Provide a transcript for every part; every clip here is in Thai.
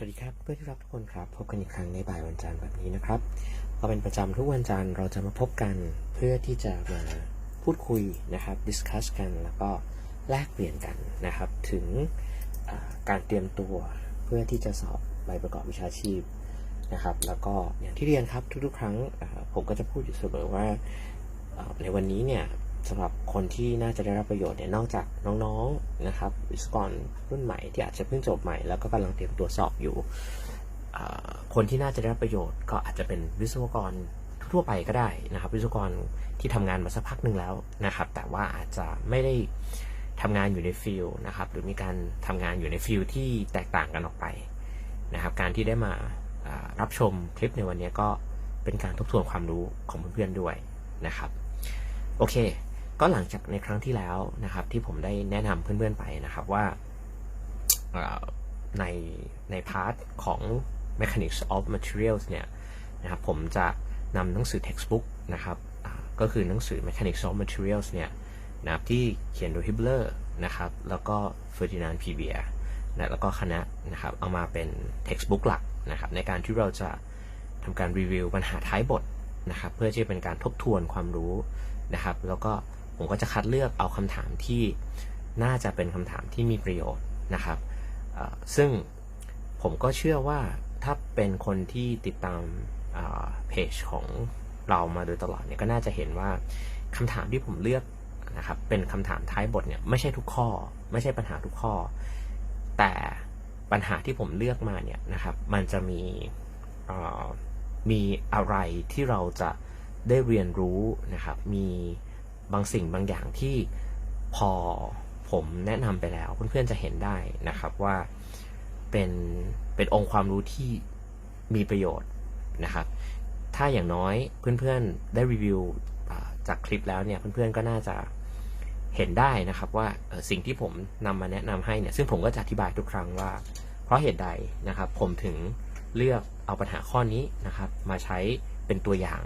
สวัสดีครับเพื่อนที่รักทุกคนครับ พบกันอีกครั้งในบ่ายวันจันทร์แบบนี้นะครับเราเป็นประจำทุกวันจันทร์เราจะมาพบกันเพื่อที่จะมาพูดคุยนะครับดิสคัสกันแล้วก็แลกเปลี่ยนกันนะครับ ถึงการเตรียมตัวเพื่อที่จะสอบใบประกอบวิชาชีพนะครับ แล้วก็อย่างที่เรียนครับทุกๆ ครั้งผมก็จะพูดอยู่เสมอว่าในวันนี้เนี่ย สำหรับคนที่น่าจะได้รับประโยชน์เนี่ยนอกจากน้องๆนะครับวิศวกรรุ่นใหม่ที่อาจจะเพิ่งจบใหม่แล้วก็กำลังเตรียมตัวสอบอยู่ คนที่น่าจะได้รับประโยชน์ ก็อาจจะเป็นวิศวกรทั่วไปก็ได้นะครับ วิศวกรที่ทำงานมาสักพักหนึ่งแล้วนะครับ แต่ว่าอาจจะไม่ได้ทำงานอยู่ในฟิลด์นะครับหรือมีการทำงานอยู่ในฟิลด์ที่แตกต่างกันออกไปนะครับ การที่ได้มารับชมคลิปในวันนี้ก็เป็นการทบทวนความรู้ของเพื่อนๆด้วยนะครับ โอเค ก็หลังจากในครั้งที่แล้วนะครับ ที่ผมได้แนะนำเพื่อนๆไปนะครับว่าในในพาร์ทของ mechanics of materials เนี่ยนะครับผมจะนำหนังสือ textbook นะครับก็คือหนังสือ mechanics of materials เนี่ยนะครับที่เขียนโดย Hibbeler นะครับแล้วก็ Ferdinand p b i e r นะแล้วก็คณะนะครับเอามาเป็น textbook หลักนะครับในการที่เราจะทำการรีวิวปัญหาท้ายบทนะครับเพื่อที่จะเป็นการทบทวนความรู้นะครับ แล้วก็ ผมก็จะคัดเลือกเอาคำถามที่น่าจะเป็นคำถามที่มีประโยชน์นะครับซึ่งผมก็เชื่อว่าถ้าเป็นคนที่ติดตามเพจของเรามาโดยตลอดเนี่ยก็น่าจะเห็นว่าคำถามที่ผมเลือกนะครับเป็นคำถามท้ายบทเนี่ยไม่ใช่ทุกข้อ ไม่ใช่ปัญหาทุกข้อ แต่ปัญหาที่ผมเลือกมาเนี่ยนะครับ มันจะมีมีอะไรที่เราจะได้เรียนรู้นะครับ มี บางสิ่งบางอย่างที่พอผมแนะนำไปแล้วเพื่อนๆจะเห็นได้นะครับว่าเป็นเป็นองค์ความรู้ที่มีประโยชน์นะครับ ถ้าอย่างน้อยเพื่อนๆได้รีวิวจากคลิปแล้วเนี่ยเพื่อนๆก็น่าจะเห็นได้นะครับว่าสิ่งที่ผมนำมาแนะนำให้เนี่ยซึ่งผมก็จะอธิบายทุกครั้งว่า เพราะเหตุใดนะครับ ผมถึงเลือกเอาปัญหาข้อนี้นะครับ มาใช้เป็นตัวอย่าง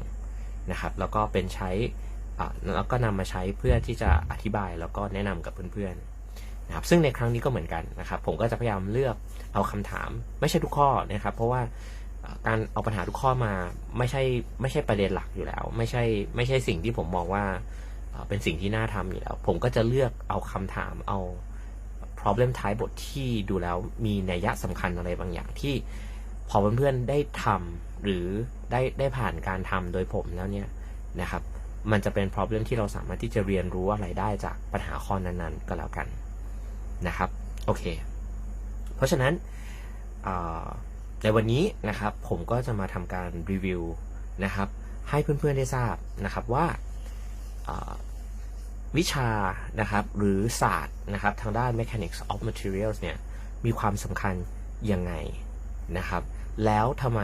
นะครับ แล้วก็เป็นใช้ แล้วก็นำมาใช้เพื่อที่จะอธิบายแล้วก็แนะนำกับเพื่อนๆนะครับซึ่งในครั้งนี้ก็เหมือนกันนะครับ ผมก็จะพยายามเลือกเอาคำถาม ไม่ใช่ทุกข้อนะครับ เพราะว่าการเอาปัญหาทุกข้อมาไม่ใช่ไม่ใช่ประเด็นหลักอยู่แล้ว ไม่ใช่ไม่ใช่สิ่งที่ผมมองว่าเป็นสิ่งที่น่าทำอยู่แล้ว ผมก็จะเลือกเอาคำถามเอา problem type บทที่ดูแล้วมีนัยยะสำคัญอะไรบางอย่างที่ พอเพื่อนๆได้ทำหรือได้ได้ผ่านการทำโดยผมแล้วเนี่ยนะครับ มันจะเป็น problem ที่เราสามารถที่จะเรียนรู้อะไรได้จากปัญหาข้อนั้นๆ ก็แล้วกันนะครับ โอเค เพราะฉะนั้นในวันนี้นะครับผมก็จะมาทำการรีวิวนะครับ ให้เพื่อนๆได้ทราบนะครับว่าวิชานะครับหรือศาสตร์นะครับทางด้าน mechanics of materials เนี่ยมีความสำคัญยังไงนะครับ แล้วทำไม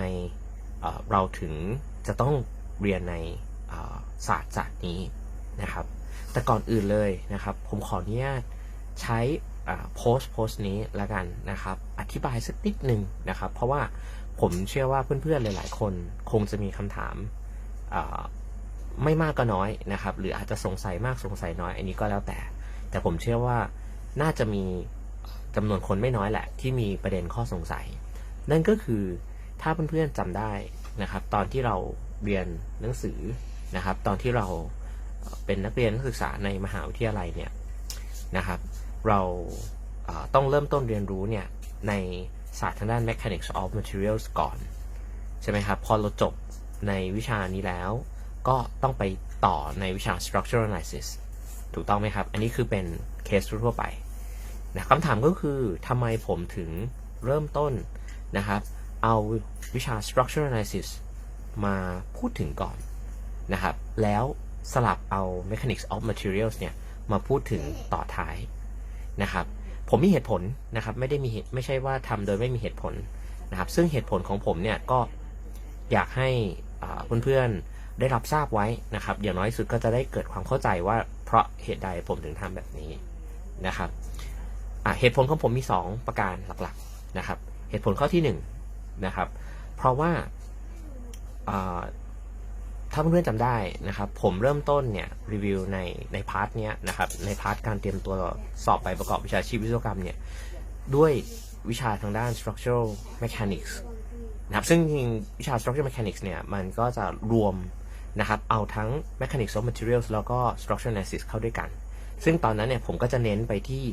เเราถึงจะต้องเรียนใน ศาสตร์ศาสตร์นี้นะครับ แต่ก่อนอื่นเลยนะครับ ผมขออนุญาตใช้โพสต์โพสต์นี้แล้วกันนะครับ อธิบายสักนิดหนึ่งนะครับ เพราะว่าผมเชื่อว่าเพื่อนๆหลาย ๆ คนคงจะมีคำถามไม่มากก็น้อยนะครับ หรืออาจจะสงสัยมากสงสัยน้อย อันนี้ก็แล้วแต่ แต่ผมเชื่อว่าน่าจะมีจำนวนคนไม่น้อยแหละ ที่มีประเด็นข้อสงสัย นั่นก็คือถ้าเพื่อนๆจำได้นะครับ ตอนที่เราเรียนหนังสือ นะครับ ตอนที่เราเป็นนักเรียนนักศึกษาในมหาวิทยาลัยเนี่ยนะครับ เราต้องเริ่มต้นเรียนรู้เนี่ยในศาสตร์ทางด้าน mechanics of materials ก่อน ใช่ไหมครับ พอเราจบในวิชานี้แล้ว ก็ต้องไปต่อในวิชา structural analysis ถูกต้องไหมครับ อันนี้คือเป็นเคสทั่วไปนะคำถามก็คือทำไมผมถึงเริ่มต้นนะครับ เอาวิชา structural analysis มาพูดถึงก่อน นะครับ แล้วสลับเอา mechanics of materials เนี่ยมาพูดถึงต่อท้ายนะครับ ผมมีเหตุผลนะครับ ไม่ได้มีเหตุไม่ใช่ว่าทำโดยไม่มีเหตุผลนะครับ ซึ่งเหตุผลของผมเนี่ยก็อยากให้เพื่อนๆได้รับทราบไว้นะครับ อย่างน้อยสุดก็จะได้เกิดความเข้าใจว่าเพราะเหตุใดผมถึงทำแบบนี้นะครับเหตุผลของผมมี 2 ประการหลักๆนะครับ เหตุผลข้อที่1นงนะครับ เพราะว่าาถ้าเพื่อนๆจำได้นะครับผมเริ่มต้นเนี่ยรีวิวในในพาร์ทเนี้ยนะครับในพาร์ทการเตรียมตัวสอบใบประกอบวิชาชีพวิศวกรรมเนี่ยด้วยวิชาทางด้าน structural mechanics นะครับซึ่งวิชา structural mechanics เนี่ยมันก็จะรวมนะครับเอาทั้ง mechanics of materials แล้วก็ structural analysis เข้าด้วยกัน ซึ่งตอนนั้นเนี่ยผมก็จะเน้นไปที่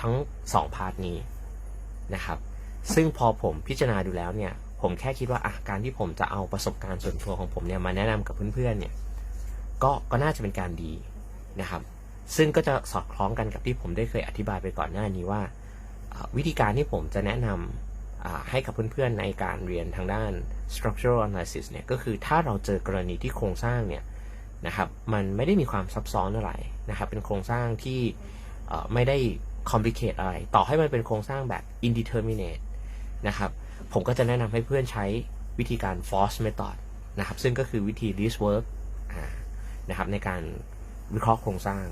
ทั้งสองพาร์ทนี้นะครับซึ่งพอผมพิจารณาดูแล้วเนี่ย ผมแค่คิดว่าอะการที่ผมจะเอาประสบการณ์ส่วนตัวของผมเนี่ยมาแนะนำกับเพื่อนๆเนี่ยก็ก็น่าจะเป็นการดีนะครับ ซึ่งก็จะสอดคล้องกันกับที่ผมได้เคยอธิบายไปก่อนหน้านี้ว่า วิธีการที่ผมจะแนะนำให้กับเพื่อนๆในการเรียนทางด้าน structural analysis เนี่ยก็คือถ้าเราเจอกรณีที่โครงสร้างเนี่ยนะครับมันไม่ได้มีความซับซ้อนอะไรนะครับ เป็นโครงสร้างที่ไม่ได้ complicate อะไร ต่อให้มันเป็นโครงสร้างแบบ indeterminate นะครับ ผมก็จะแนะนำให้เพื่อนใช้วิธีการ force method นะครับ ซึ่งก็คือวิธี least work นะครับในการวิเคราะห์โครงสร้าง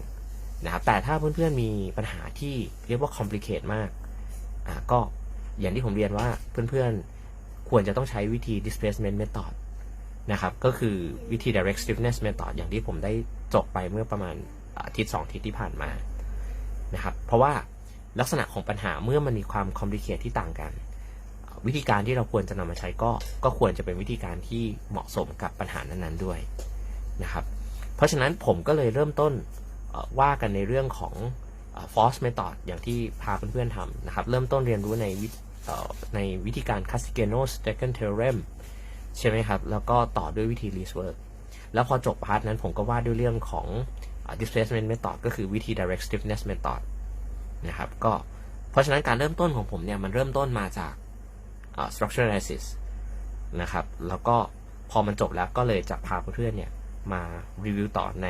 นะครับ แต่ถ้าเพื่อนๆมีปัญหาที่เรียกว่า complicate มากอ่าก็อย่างที่ผมเรียนว่าเพื่อนๆควรจะต้องใช้วิธี displacement method นะครับ ก็คือวิธี direct stiffness method อย่างที่ผมได้จบไปเมื่อประมาณอาทิตย์สองอาทิตย์ที่ผ่านมานะครับ เพราะว่าลักษณะของปัญหาเมื่อมันมีความ complicate ที่ต่างกัน วิธีการที่เราควรจะนำมาใช้ก็ก็ควรจะเป็นวิธีการที่เหมาะสมกับปัญหานั้นๆด้วยนะครับ เพราะฉะนั้นผมก็เลยเริ่มต้นว่ากันในเรื่องของเอ่อ force method อย่างที่พาเพื่อนๆทำนะครับ เริ่มต้นเรียนรู้ในวิในวิธีการ Castigliano's second theorem ใช่ไหมครับ แล้วก็ต่อด้วยวิธี least work แล้วพอจบพาร์ทนั้นผมก็ว่าด้วยเรื่องของ displacement method ก็คือวิธี direct stiffness method นะครับ ก็เพราะฉะนั้นการเริ่มต้นของผมเนี่ยมันเริ่มต้นมาจาก structural analysis นะครับ แล้วก็พอมันจบแล้วก็เลยจะพาเพื่อนๆเนี่ยมารีวิวต่อใน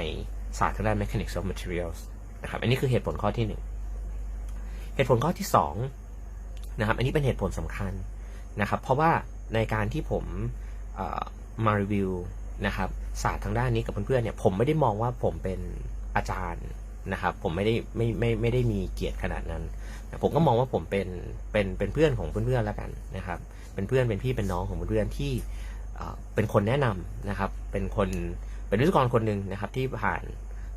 ศาสตร์ทางด้าน mechanics of materials นะครับอันนี้คือเหตุผลข้อที่หนึ่งเหตุผลข้อที่สองนะครับอันนี้เป็นเหตุผลสำคัญนะครับเพราะว่าในการที่ผมมารีวิวนะครับศาสตร์ทางด้านนี้กับเพื่อนๆเนี่ยผมไม่ได้มองว่าผมเป็นอาจารย์ นะครับ ผมไม่ได้ไม่ไม่ไม่ได้มีเกียรติขนาดนั้น ผมก็มองว่าผมเป็นเป็นเป็นเพื่อนของเพื่อนๆแล้วกันนะครับ เป็นเพื่อนเป็นพี่เป็นน้องของเพื่อนๆที่เป็นคนแนะนำนะครับ เป็นคนเป็นวิศวกรคนหนึ่งนะครับที่ผ่าน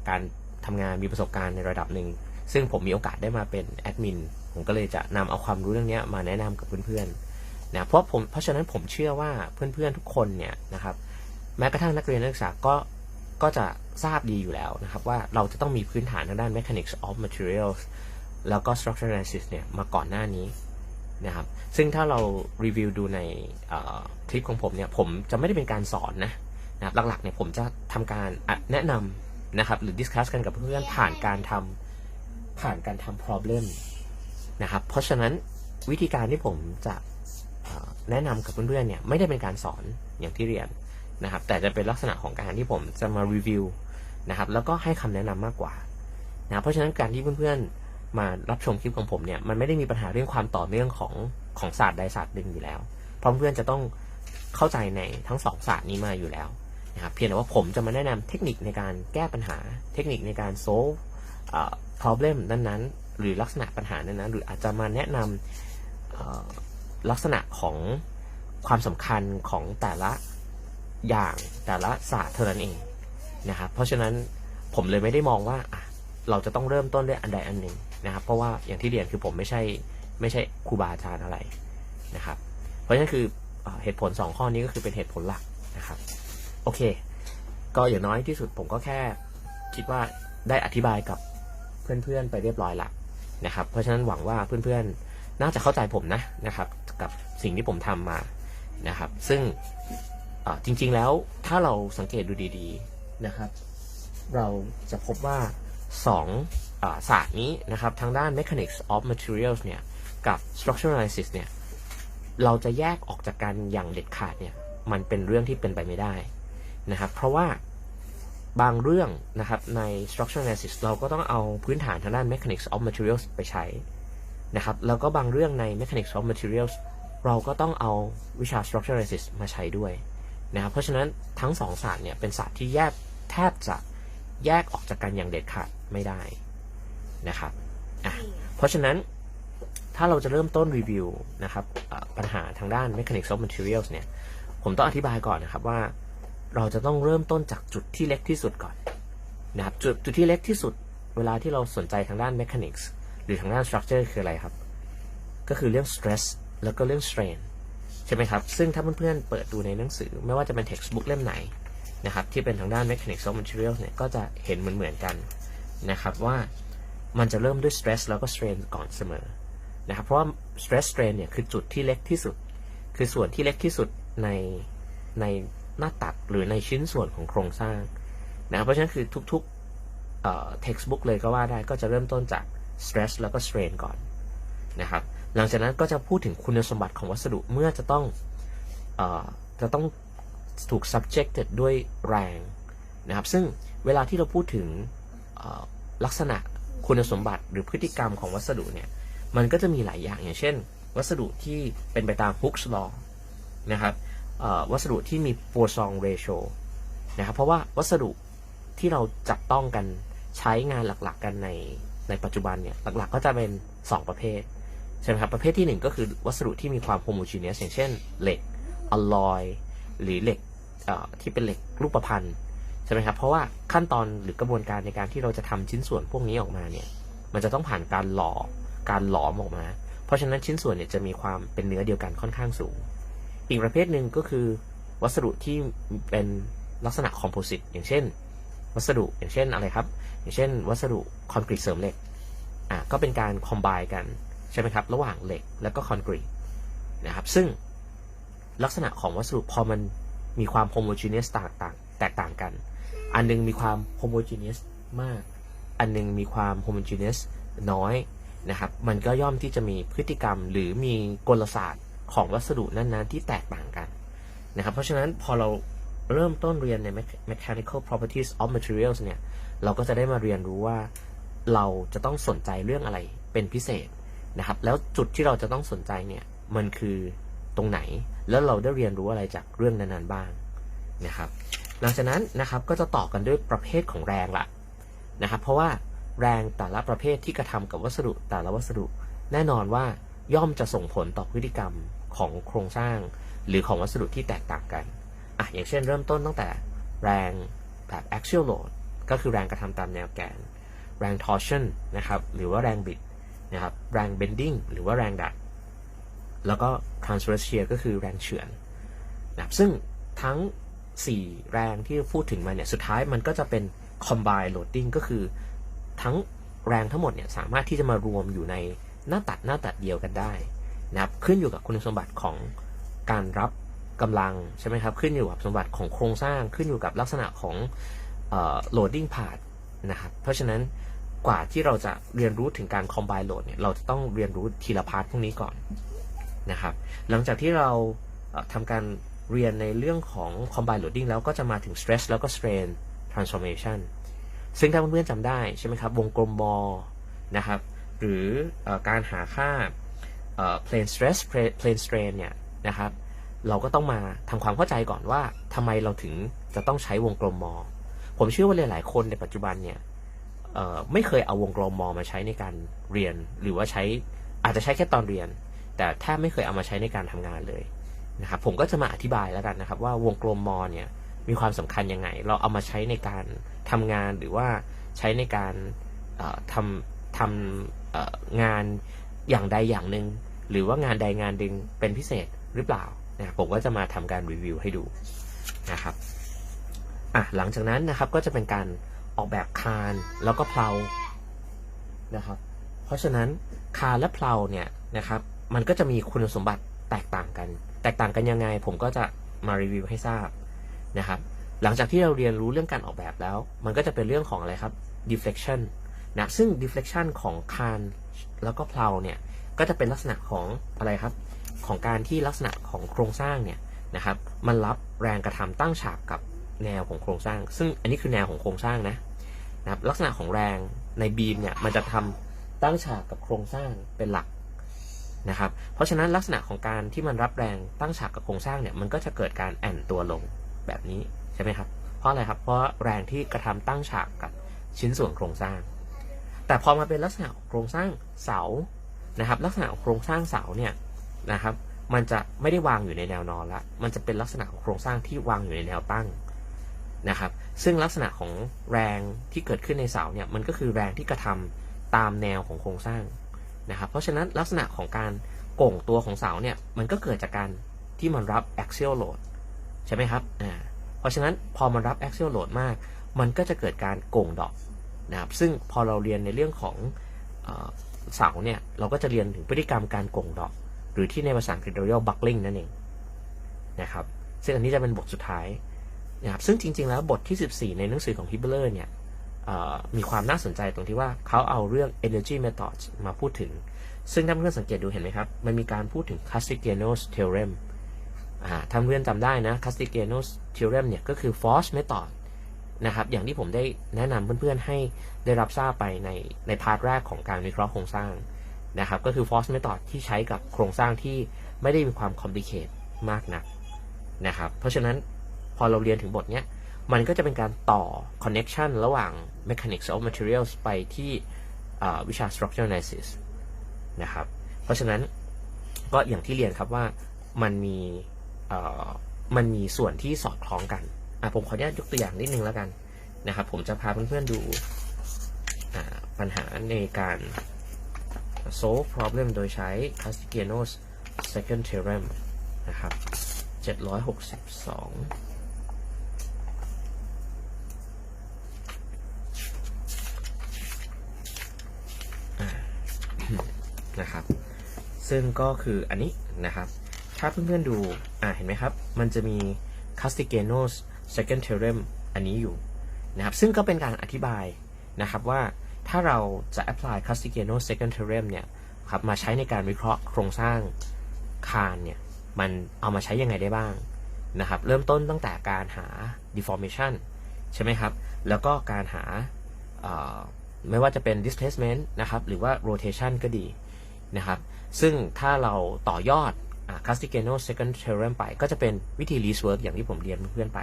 การทำงานมีประสบการณ์ในระดับหนึ่งซึ่งผมมีโอกาสได้มาเป็นแอดมินผมก็เลยจะนำเอาความรู้เรื่องนี้มาแนะนำกับเพื่อนๆนะเพราะผมเพราะฉะนั้นผมเชื่อว่าเพื่อนๆทุกคนเนี่ยนะครับ แม้กระทั่งนักเรียนนักศึกษาก็ ก็จะทราบดีอยู่แล้วนะครับว่าเราจะต้องมีพื้นฐานทางด้าน mechanics of materials แล้วก็ structural analysis เนี่ยมาก่อนหน้านี้นะครับ ซึ่งถ้าเรารีวิวดูในคลิปของผมเนี่ย ผมจะไม่ได้เป็นการสอนนะนะครับหลักๆเนี่ยผมจะทำการแนะนำนะครับ หรือ discuss กันกับเพื่อนๆผ่านการทำผ่านการทำ problem นะครับ เพราะฉะนั้นวิธีการที่ผมจะแนะนำกับเพื่อนๆเนี่ยไม่ได้เป็นการสอนอย่างที่เรียน นะครับ แต่จะเป็นลักษณะของการที่ผมจะมารีวิวนะครับ แล้วก็ให้คำแนะนำมากกว่านะเพราะฉะนั้นการที่เพื่อนๆมารับชมคลิปของผมเนี่ย มันไม่ได้มีปัญหาเรื่องความต่อเนื่องของของศาสตร์ใดศาสตร์หนึ่งอยู่แล้ว เพราะเพื่อนจะต้องเข้าใจในทั้งสองศาสตร์นี้มาอยู่แล้วนะครับเพียงแต่ว่าผมจะมาแนะนำเทคนิคในการแก้ปัญหา เทคนิคในการ solve เอ่อ problem นั้นๆ หรือลักษณะปัญหานั้นๆ หรืออาจจะมาแนะนำลักษณะของความสำคัญของแต่ละ อย่างแต่ละศาสตร์เท่านั้นเองนะครับเพราะฉะนั้นผมเลยไม่ได้มองว่าเราจะต้องเริ่มต้นด้วยอันใดอันหนึ่งนะครับ เพราะว่าอย่างที่เรียนคือผมไม่ใช่ไม่ใช่ครูบาอาจารย์อะไรนะครับ เพราะฉะนั้นคือเหตุผลสองข้อนี้ก็คือเป็นเหตุผลหลักนะครับโอเค ก็อย่างน้อยที่สุดผมก็แค่คิดว่าได้อธิบายกับเพื่อนๆไปเรียบร้อยละนะครับ เพราะฉะนั้นหวังว่าเพื่อนๆน่าจะเข้าใจผมนะนะครับ กับสิ่งที่ผมทำมานะครับ ซึ่ง จริง ๆ แล้วถ้าเราสังเกตดูดี ๆนะครับ เราจะพบว่าสองศาสตร์นี้นะครับทางด้าน mechanics of materials เนี่ยกับ structural analysis เนี่ยเราจะแยกออกจากกันอย่างเด็ดขาดเนี่ยมันเป็นเรื่องที่เป็นไปไม่ได้นะครับเพราะว่าบางเรื่องนะครับใน structural analysis เราก็ต้องเอาพื้นฐานทางด้าน mechanics of materials ไปใช้นะครับแล้วก็บางเรื่องใน mechanics of materials เราก็ต้องเอาวิชา structural analysis มาใช้ด้วย นะครับเพราะฉะนั้นทั้งสองศาสตร์เนี่ยเป็นศาสตร์ที่แยกแทบจะแยกออกจากกันอย่างเด็ดขาดไม่ได้นะครับอะเพราะฉะนั้นถ้าเราจะเริ่มต้นรีวิวนะครับปัญหาทางด้าน mechanics of materials เนี่ยผมต้องอธิบายก่อนนะครับว่าเราจะต้องเริ่มต้นจากจุดที่เล็กที่สุดก่อนนะครับจุดจุดที่เล็กที่สุด เวลาที่เราสนใจทางด้าน mechanics หรือทางด้าน structure คืออะไรครับ ก็คือเรื่อง stress แล้วก็เรื่อง strain ช่ไหมครับ ซึ่งถ้าเพื่อนๆเปิดดูในหนังสือ ไม่ว่าจะเป็น textbook เล่มไหนนะครับ ที่เป็นทางด้าน mechanics of materials เนี่ย ก็จะเห็นเหมือนๆกันนะครับว่ามันจะเริ่มด้วย stress แล้วก็ strain ก่อนเสมอนะครับ เพราะว่า stress strain เนี่ย คือจุดที่เล็กที่สุด คือส่วนที่เล็กที่สุดในในหน้าตัดหรือในชิ้นส่วนของโครงสร้างนะครับ เพราะฉะนั้นคือทุกๆเอ่อ textbook เลยก็ว่าได้ ก็จะเริ่มต้นจาก stress แล้วก็ strain ก่อนนะครับ หลังจากนั้นก็จะพูดถึงคุณสมบัติของวัสดุเมื่อจะต้องอจะต้องถูก subjected ด้วยแรงนะครับ ซึ่งเวลาที่เราพูดถึงลักษณะคุณสมบัติหรือพฤติกรรมของวัสดุเนี่ย มันก็จะมีหลายอย่างอย่างเช่น วัสดุที่เป็นไปตาม Hooke's law นะครับวัสดุที่มี Poisson ratio นะครับ เพราะว่าวัสดุที่เราจับต้องกันใช้งานหลักๆกันในในปัจจุบันเนี่ย หลักๆก็จะเป็น 2 ประเภท ใช่ไหมครับประเภทที่ 1 ก็คือวัสดุที่มีความ homogeneous อย่างเช่น เหล็กอลลอยหรือเหล็กที่เป็นเหล็กรูปพรรณใช่ไหมครับเพราะว่าขั้นตอนหรือกระบวนการในการที่เราจะทำชิ้นส่วนพวกนี้ออกมาเนี่ยมันจะต้องผ่านการหล่อการหลอมออกมา เพราะฉะนั้นชิ้นส่วนเนี่ยจะมีความเป็นเนื้อเดียวกันค่อนข้างสูง อีกประเภทหนึ่งก็คือ วัสดุที่เป็นลักษณะคอมโพสิตอย่างเช่น วัสดุอย่างเช่นอะไรครับ อย่างเช่น วัสดุคอนกรีตเสริมเหล็กอะก็เป็นการคอมไบกัน ใช่ไหมครับ ระหว่างเหล็กและก็คอนกรีตนะครับ ซึ่งลักษณะของวัสดุพอมันมีความโฮโมจีเนสต่างต่างแตกต่างกัน อันหนึงมีความโฮโมจีเนสมาก อันหนึงมีความโฮโมจีเนสน้อยนะครับ มันก็ย่อมที่จะมีพฤติกรรมหรือมีกลศาสตร์ของวัสดุนั้นๆ ที่แตกต่างกันนะครับ เพราะฉะนั้นพอเราเริ่มต้นเรียนใน mechanical properties of materials เนี่ย เราก็จะได้มาเรียนรู้ว่าเราจะต้องสนใจเรื่องอะไรเป็นพิเศษ นะครับ แล้วจุดที่เราจะต้องสนใจเนี่ย มันคือตรงไหน แล้วเราได้เรียนรู้อะไรจากเรื่องนั้นๆบ้างนะครับ หลังจากนั้นนะครับก็จะต่อกันด้วยประเภทของแรงละนะครับ เพราะว่าแรงแต่ละประเภทที่กระทำกับวัสดุแต่ละวัสดุ แน่นอนว่าย่อมจะส่งผลต่อพฤติกรรมของโครงสร้าง หรือของวัสดุที่แตกต่างกันอะอย่างเช่น เริ่มต้นตั้งแต่แรงแบบ axial load ก็คือแรงกระทำตามแนวแกน แรง torsion นะครับ หรือว่าแรงบิด นะครับแรง bending หรือว่าแรงดัดแล้วก็ transverse shear ก็คือแรงเฉือนนะครับซึ่งทั้ง 4 แรงที่พูดถึงมาเนี่ยสุดท้ายมันก็จะเป็น combined loading ก็คือทั้งแรงทั้งหมดเนี่ยสามารถที่จะมารวมอยู่ในหน้าตัดหน้าตัดเดียวกันได้นะครับขึ้นอยู่กับคุณสมบัติของการรับกำลังใช่ไหมครับขึ้นอยู่กับสมบัติของโครงสร้างขึ้นอยู่กับลักษณะของออ loading part นะครับเพราะฉะนั้น กว่าที่เราจะเรียนรู้ถึงการ combine load เนี่ยเราจะต้องเรียนรู้ทีละพาร์ทพวกนี้ก่อนนะครับ หลังจากที่เราเอ่อทำการเรียนในเรื่องของ combine loading แล้วก็จะมาถึง stress แล้วก็ strain transformation ซึ่งถ้าเพื่อนๆจำได้ใช่ไหมครับ วงกลมมอนะครับ หรืออการหาค่า plane stress plane strain เนี่ยนะครับ เราก็ต้องมาทำความเข้าใจก่อนว่าทำไมเราถึงจะต้องใช้วงกลมมอ ผมเชื่อว่าหลายๆคนในปัจจุบันเนี่ย ไม่เคยเอาวงกลมมอมาใช้ในการเรียน หรือว่าใช้อาจจะใช้แค่ตอนเรียน แต่แทบไม่เคยเอามาใช้ในการทำงานเลยนะครับผมก็จะมาอธิบายแล้วกันนะครับ ว่าวงกลมมอเนี่ยมีความสำคัญยังไง เราเอามาใช้ในการทำงานหรือว่าใช้ในการทำทำงานอย่างใดอย่างหนึ่งหรือว่างานใดงานหนึ่งเป็นพิเศษหรือเปล่านะครับผมก็จะมาทำการรีวิวให้ดูนะครับอะหลังจากนั้นนะครับก็จะเป็นการ ออกแบบคานแล้วก็เพลานะครับ เพราะฉะนั้นคานและเพลาเนี่ยนะครับมันก็จะมีคุณสมบัติแตกต่างกัน แตกต่างกันยังไง ผมก็จะมารีวิวให้ทราบนะครับ หลังจากที่เราเรียนรู้เรื่องการออกแบบแล้ว มันก็จะเป็นเรื่องของอะไรครับ deflection นะซึ่ง deflection ของคานแล้วก็เพลาเนี่ยก็จะเป็นลักษณะของอะไรครับ ของการที่ลักษณะของโครงสร้างเนี่ยนะครับ มันรับแรงกระทำตั้งฉากกับแนวของโครงสร้าง ซึ่งอันนี้คือแนวของโครงสร้างนะ นะครับลักษณะของแรงในบีมเนี่ยมันจะทำตั้งฉากกับโครงสร้างเป็นหลักนะครับ เพราะฉะนั้นลักษณะของการที่มันรับแรงตั้งฉากกับโครงสร้างเนี่ยมันก็จะเกิดการแอนตัวลงแบบนี้ใช่ไหมครับ เพราะอะไรครับ เพราะแรงที่กระทำตั้งฉากกับชิ้นส่วนโครงสร้าง แต่พอมาเป็นลักษณะโครงสร้างเสานะครับ ลักษณะของโครงสร้างเสาเนี่ยนะครับ มันจะไม่ได้วางอยู่ในแนวนอนละ มันจะเป็นลักษณะของโครงสร้างที่วางอยู่ในแนวตั้งนะครับ ซึ่งลักษณะของแรงที่เกิดขึ้นในเสาเนี่ยมันก็คือแรงที่กระทำตามแนวของโครงสร้างนะครับ เพราะฉะนั้นลักษณะของการโก่งตัวของเสาเนี่ยมันก็เกิดจากการที่มันรับ axial load ใช่ไหมครับอ่าเพราะฉะนั้นพอมันรับ axial load มาก มันก็จะเกิดการโก่งดอกนะครับ ซึ่งพอเราเรียนในเรื่องของเสาเนี่ยเราก็จะเรียนถึงพฤติกรรมการโก่งดอก หรือที่ในภาษาอังกฤษเราเรียกว่า buckling นั่นเองนะครับ ซึ่งอันนี้จะเป็นบทสุดท้าย นะครับซึ่งจริง ๆ แล้วบทที่ 14 ในหนังสือของ Hibbeler เนี่ยเอ่อมีความน่าสนใจตรงที่ว่าเขาเอาเรื่อง energy methods มาพูดถึง ซึ่งถ้าเพื่อนสังเกตดูเห็นไหมครับ มันมีการพูดถึง Castigliano's theorem อ่าถ้าเพื่อนจำได้นะ Castigliano's theorem เนี่ยก็คือ force method นะครับ อย่างที่ผมได้แนะนำเพื่อนๆให้ได้รับทราบไปในในพาร์ทแรกของการวิเคราะห์โครงสร้างนะครับ ก็คือ force method ที่ใช้กับโครงสร้างที่ไม่ได้มีความ complicate มากนักนะครับ เพราะฉะนั้น พอเราเรียนถึงบทเนี้ย มันก็จะเป็นการต่อ connection ระหว่าง mechanics of materials ไปที่วิชา structural analysis นะครับ เพราะฉะนั้นก็อย่างที่เรียนครับว่ามันมีมันมีส่วนที่สอดคล้องกัน ผมขออนุญาตยกตัวอย่างนิดนึงแล้วกันนะครับ ผมจะพาเพื่อนๆดูอ่าปัญหาในการ solve problem โดยใช้ Castigliano's second theorem นะครับ 762 นะครับ ซึ่งก็คืออันนี้นะครับ ถ้าเพื่อนๆดู อ่าเห็นไหมครับ มันจะมี Castigliano's second theorem อันนี้อยู่นะครับ ซึ่งก็เป็นการอธิบายนะครับว่าถ้าเราจะ apply Castigliano's second theorem เนี่ยครับมาใช้ในการวิเคราะห์โครงสร้างคานเนี่ย มันเอามาใช้ยังไงได้บ้างนะครับ เริ่มต้นตั้งแต่การหา deformation ใช่ไหมครับ แล้วก็การหาไม่ว่าจะเป็น displacement นะครับ หรือว่า rotation ก็ดี นะครับ ซึ่งถ้าเราต่อยอด Castigliano second theorem ไป ก็จะเป็นวิธี least work อย่างที่ผมเรียนเพื่อนไป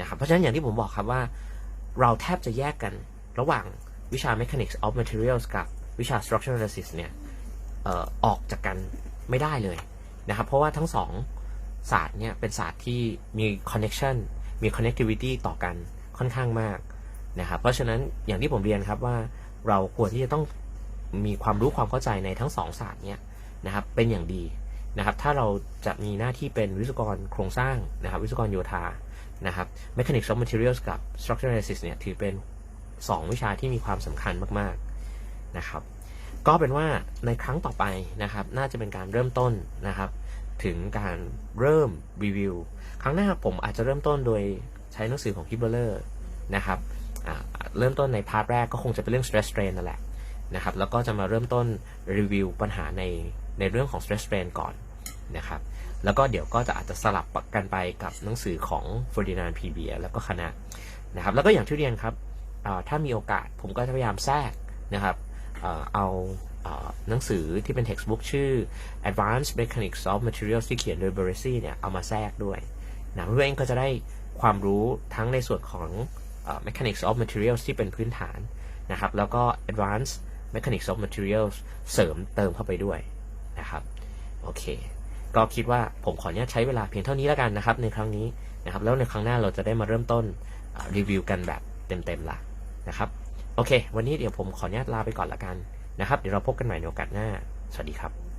นะครับ เพราะฉะนั้นอย่างที่ผมบอกครับว่าเราแทบจะแยกกันระหว่างวิชา mechanics of materials กับวิชา structural analysis เนี่ยออออกจากกันไม่ได้เลยนะครับ เพราะว่าทั้งสองศาสตร์เนี่ยเป็นศาสตร์ที่มี connection มี connectivity ต่อกันค่อนข้างมากนะครับ เพราะฉะนั้นอย่างที่ผมเรียนครับว่าเราควรที่จะต้อง มีความรู้ความเข้าใจในทั้งสองศาสตร์เนี่ยนะครับเป็นอย่างดีนะครับ ถ้าเราจะมีหน้าที่เป็นวิศวกรโครงสร้างนะครับวิศวกรโยธานะครับ Mechanics of Materials กับ Structural Analysis เนี่ยถือเป็น 2 วิชาที่มีความสำคัญมากๆนะครับก็เป็นว่าในครั้งต่อไปนะครับ น่าจะเป็นการเริ่มต้นนะครับ ถึงการเริ่มรีวิว ครั้งหน้าผมอาจจะเริ่มต้นโดยใช้หนังสือของ Hibbeler นะครับอ่าเริ่มต้นในพาร์ทแรกก็คงจะเป็นเรื่อง stress strain นั่นแหละ นะครับ แล้วก็จะมาเริ่มต้นรีวิวปัญหาในในเรื่องของ stress strain ก่อนนะครับ แล้วก็เดี๋ยวก็จะอาจจะสลับกันไปกับหนังสือของ Ferdinand P. b i e r แล้วก็คณะนะครับ แล้วก็อย่างที่เรียนครับถ้ามีโอกาสผมก็จะพยายามแทรกนะครับเอาหนังสือที่เป็น textbook ชื่อ Advanced Mechanics of Materials ที่เขียนโดย b e r e s i เนี่ยเอามาแทรกด้วยนะเพื่อนเองก็จะได้ความรู้ทั้งในส่วนของ Mechanics of Materials ที่เป็นพื้นฐานนะครับ แล้วก็ Advanced Mechanics of Materials เสริมเติมเข้าไปด้วยนะครับโอเค ก็คิดว่าผมขออนุญาตใช้เวลาเพียงเท่านี้แล้วกันนะครับ ในครั้งนี้นะครับแล้วในครั้งหน้าเราจะได้มาเริ่มต้นรีวิวกันแบบเต็มๆละนะครับโอเค วันนี้เดี๋ยวผมขออนุญาตลาไปก่อนละกันนะครับ เดี๋ยวเราพบกันใหม่ในโอกาสหน้า สวัสดีครับ